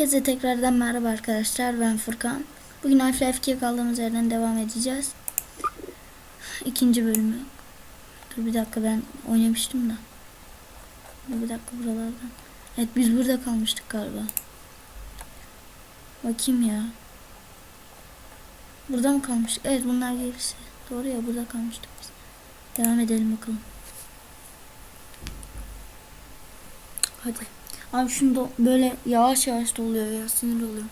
Herkese tekrardan merhaba arkadaşlar ben Furkan. Bugün Half-Life 2'ye kaldığımız yerden devam edeceğiz. İkinci bölümü. Dur bir dakika ben oynamıştım da. Dur bir dakika buralardan. Evet biz burada kalmıştık galiba. Bakayım ya. Burada mı kalmıştık? Evet bunlar gerisi. Doğru ya burada kalmıştık biz. Devam edelim bakalım. Hadi. Abi şunu da böyle yavaş yavaş doluyor ya sinir oluyorum.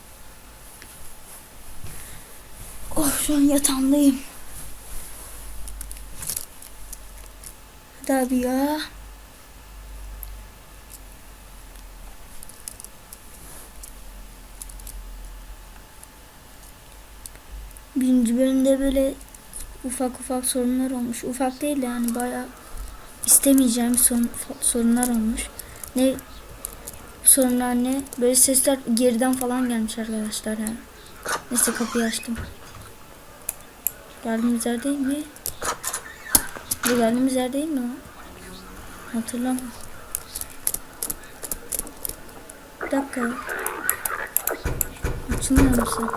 Oh şu an yatağımdayım. Hadi abi ya. Birinci bölümde böyle ufak ufak sorunlar olmuş. Ufak değil de yani bayağı istemeyeceğim sorun, sorunlar olmuş. Ne sorunlar ne? Böyle sesler geriden falan gelmiş arkadaşlar ya. Neyse kapıyı açtım. Geldiğimiz yer değil mi? Bu geldiğimiz yer değil mi lan? Hatırlamıyorum. Bir dakika. Açılmıyor musun?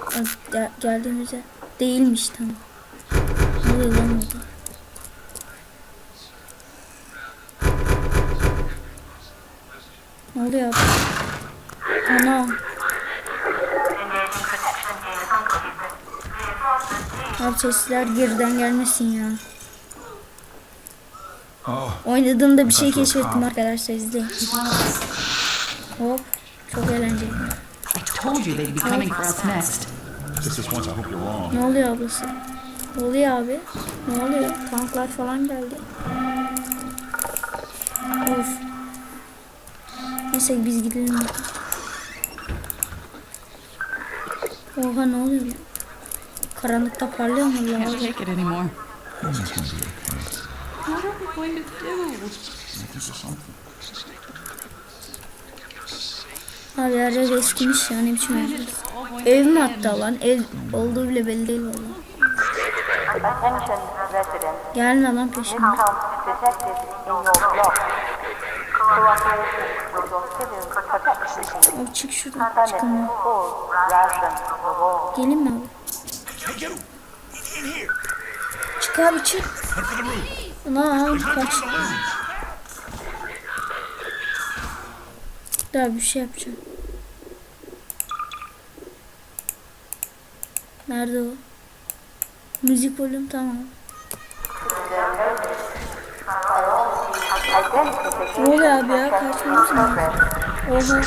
Geldiğimiz yer değilmiş tamam. Ne oluyor lan orada? Ne oluyor abi? Ana. Abi sesler geriden gelmesin ya. Oh, Oynadığımda bir şey keşfettim arkadaşlar izleyin. Hop. Çok eğlenceli. I told you they'd be coming for us next. just this once, I hope you're wrong. Ne oluyor ablası? Ne oluyor abi? Ne oluyor? Tanklar falan geldi. Of. Neyse biz gidelim. Oha ne oluyor? Karanlıkta parlıyor mu Can't lan? take it anymore. What are we going to do? Abi her yer eskimiş ya ne biçim ev. Ev mi hatta lan? Ev olduğu bile belli değil valla. Gelme lan peşime. Abi çık şuradan çıkamıyorum. Gelin mi! Çık abi çık. Ana abi kaç. Daha bir şey yapacağım. Nerede o? Müzik volüm tamam. Ne oluyor abi ya? Kaçmamız mı? Oha.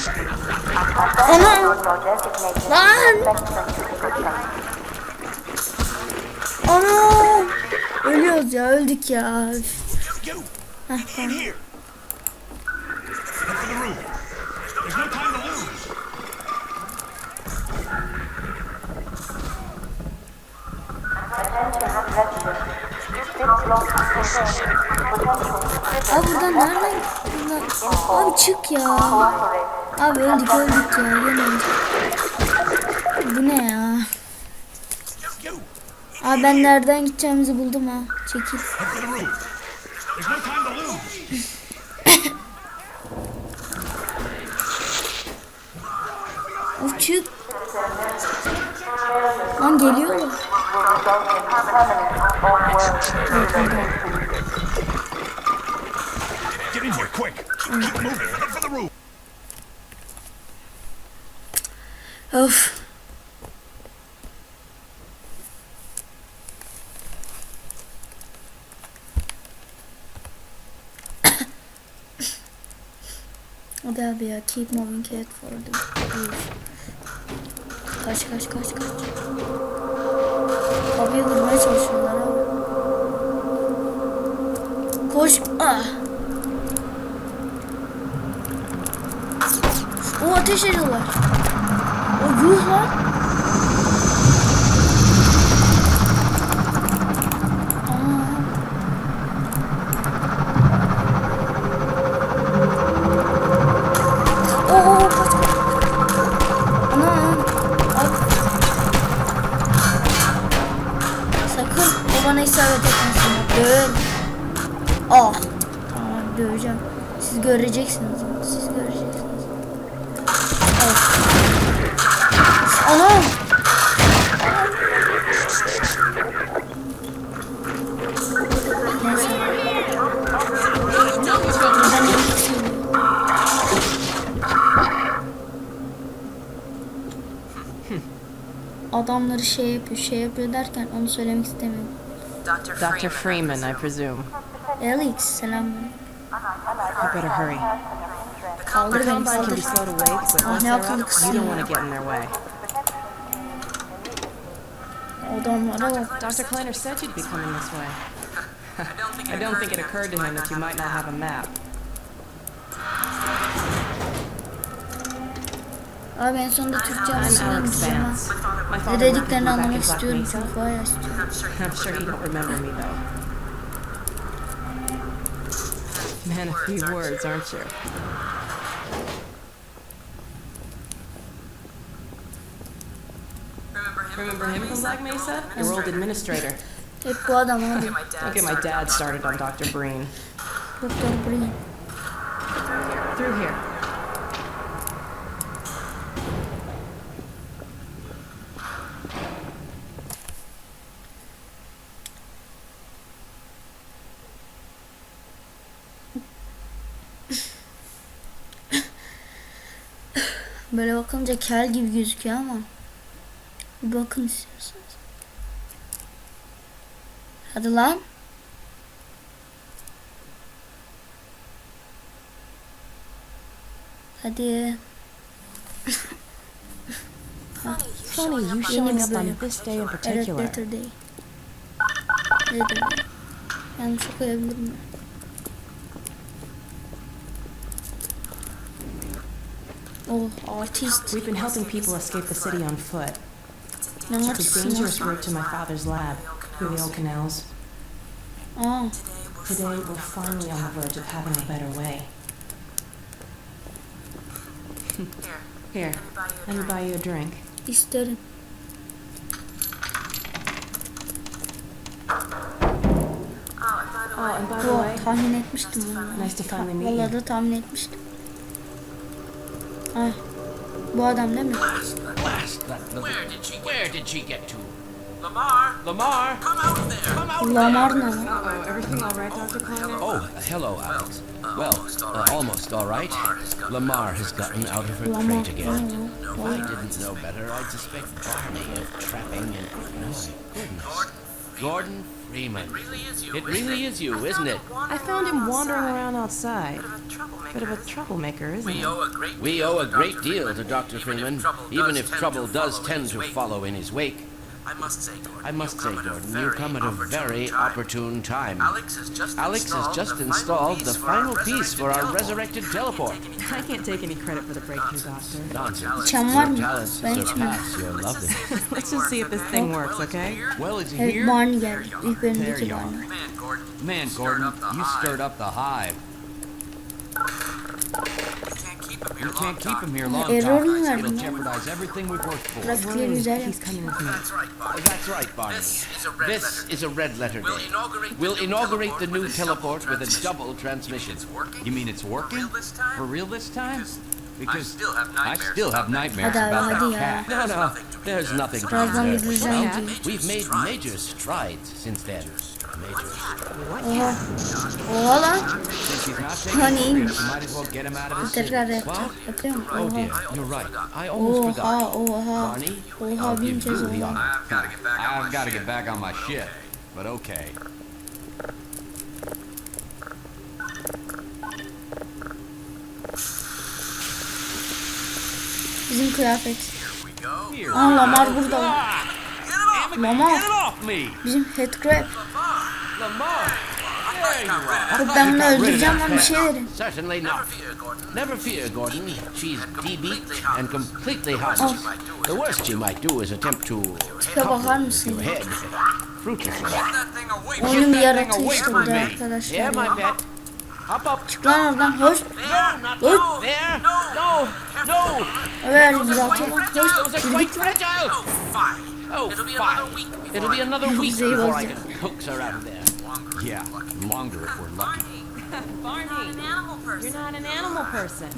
Ana! Lan! Ana! Ölüyoruz ya öldük ya. Heh, tamam. Çık ya. Abi öldük öldük ya. Yine öldük. Bu ne ya? Abi ben nereden gideceğimizi buldum ha. Çekil. Çık. Lan geliyorlar. Get in here, quick! Of. Hadi abi ya keep moving head for the roof. Kaç kaç kaç kaç. Kapıyı kırmaya çalışıyorlar abi. Koş. Ah. O ateş ediyorlar. O yuh lan. Bana isabet etmesin. Dön. Ah. Döveceğim. Siz göreceksiniz. Ana. Adamları şey yapıyor, şey yapıyor derken onu söylemek istemiyorum. Dr. Freeman, I presume. Alex, selam. I better hurry. The conference can be slowed away quickly, ah, so you don't want to get in their way. Adamlara bak. Dr. Kleiner said you'd be coming this way. I don't think it occurred to him that you might not have a map. Abi en sonunda Türkçe unutacağım ha. Ne dediklerini anlamak istiyorum. Çok bayağı istiyorum. I'm sure you don't remember me though. Man of few words, aren't you? Remember him from Black Mesa? Your old administrator. Hep bu adam abi. Don't get my dad started on Dr. Breen. Doktor Green. Through here. Böyle bakınca kel gibi gözüküyor ama. Bir bakın istiyorsanız. Hadi lan. Hadi. Funny, you showing up on this day in particular. letter day. Letter day. Yanlış okuyabilirim. Oh, artist. We've been helping people escape the city on foot. Ne Took a dangerous ya? route to my father's lab through the old canals. Aa, Today, we're finally on the verge of having a better way. Here, let me buy you a drink. isterim. Oh, and by the Bu way, tahmin etmiştim bunu. nice to finally meet Vallahi you. da tahmin etmiştim. Ay, bu adam değil mi? Blast that little... Where did she Where did she get to? Lamar! Lamar! Come out there! Come out Lamar ne lan? Uh-oh, everything all right, Dr. Kleiner? Oh, hello, Alex. Well, uh, almost all right. Lamar has gotten out of her Lamar. crate again. Oh, If I didn't know better, I'd suspect Barney of trapping and... No, goodness. Gordon Freeman. It really is you, isn't it? I found him wandering around outside. Bit of a troublemaker, isn't he? We owe a great deal to Dr. Freeman, even if trouble does tend to follow in his wake. I must say, Gordon. I must say, you've come at a Gordon, very you come at a opportune very time. opportune time. Alex has just Alex has installed just the installed the final resurrected piece for our teleport. resurrected teleport. I can't take any credit for the breakthrough, Doctor. Nonsense. İçen var Your mı? talents Ben içmiyorum. surpass your loving. Let's just see if this thing works, okay? Well, is he Evet here? Barney geldi. İlk There bölümdeki you are. Barney. Man, Gordon. Man, stirred Gordon, up the you hive. stirred up the hive. We can't keep him here long. can't keep him here long Error time. mu verdin It'll jeopardize everything we've worked for. Grafikleri güzel He's coming with me. That's right, Barney. That's right, Barney. This is a red This letter. is a red letter We'll day. inaugurate We'll new inaugurate the teleport new with a teleport double with a transmission. double transmission. It's working. You mean it's working? real this time? For real this time? Because still have I nightmares still have nightmares Hadi about that cat. No, no, there's nothing to Birazdan be gideceğim there. diyor. We've made major strides since then. Oha. Oha lan. The iyiymiş. Tekrar yapacağım. Yapıyor mu? Oh Oha. Oha oha. Oha bineceğiz oha. I've got to get back on my ship. But okay. Bizim kıyafet. Aa Lamar burada lan. Lamar. Bizim headcrab. Lamar! There you are. Bak ben bunu öldüreceğim lan bir şey verin. Certainly not. Never fear, Gordon. She's debeaked and completely hostage. The worst she might do is attempt to Tipe bakar mısın your ya? head. Fruitlessly. That thing away. Oyunun bir that yaratığı thing away işte from bu da me. arkadaşlar Yeah, my ya. pet. Hop up. Çık lan oradan hoş. No, not Oy. there. No, no. Ver düzeltelim. Hoş. Those are Yürü quite git. fragile. Oh, fine. Oh, It'll be another fine. week before It'll be another week Kuzey before I bozacak. can coax her out of there. Yeah, longer if we're lucky. Barney, you're not an animal person.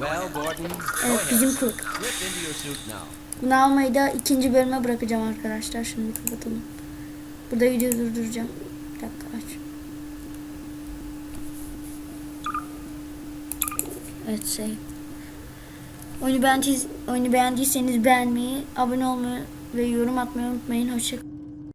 Well, Gordon, go Evet ahead. bizim kurt. Slip into your suit now. Bunu almayı da ikinci bölüme bırakacağım arkadaşlar. Şimdi kapatalım. Burada videoyu durduracağım. Bir dakika aç. let's say. Oyunu beğendiyseniz, beğenmeyi, abone olmayı ve yorum atmayı unutmayın. Hoşçakalın.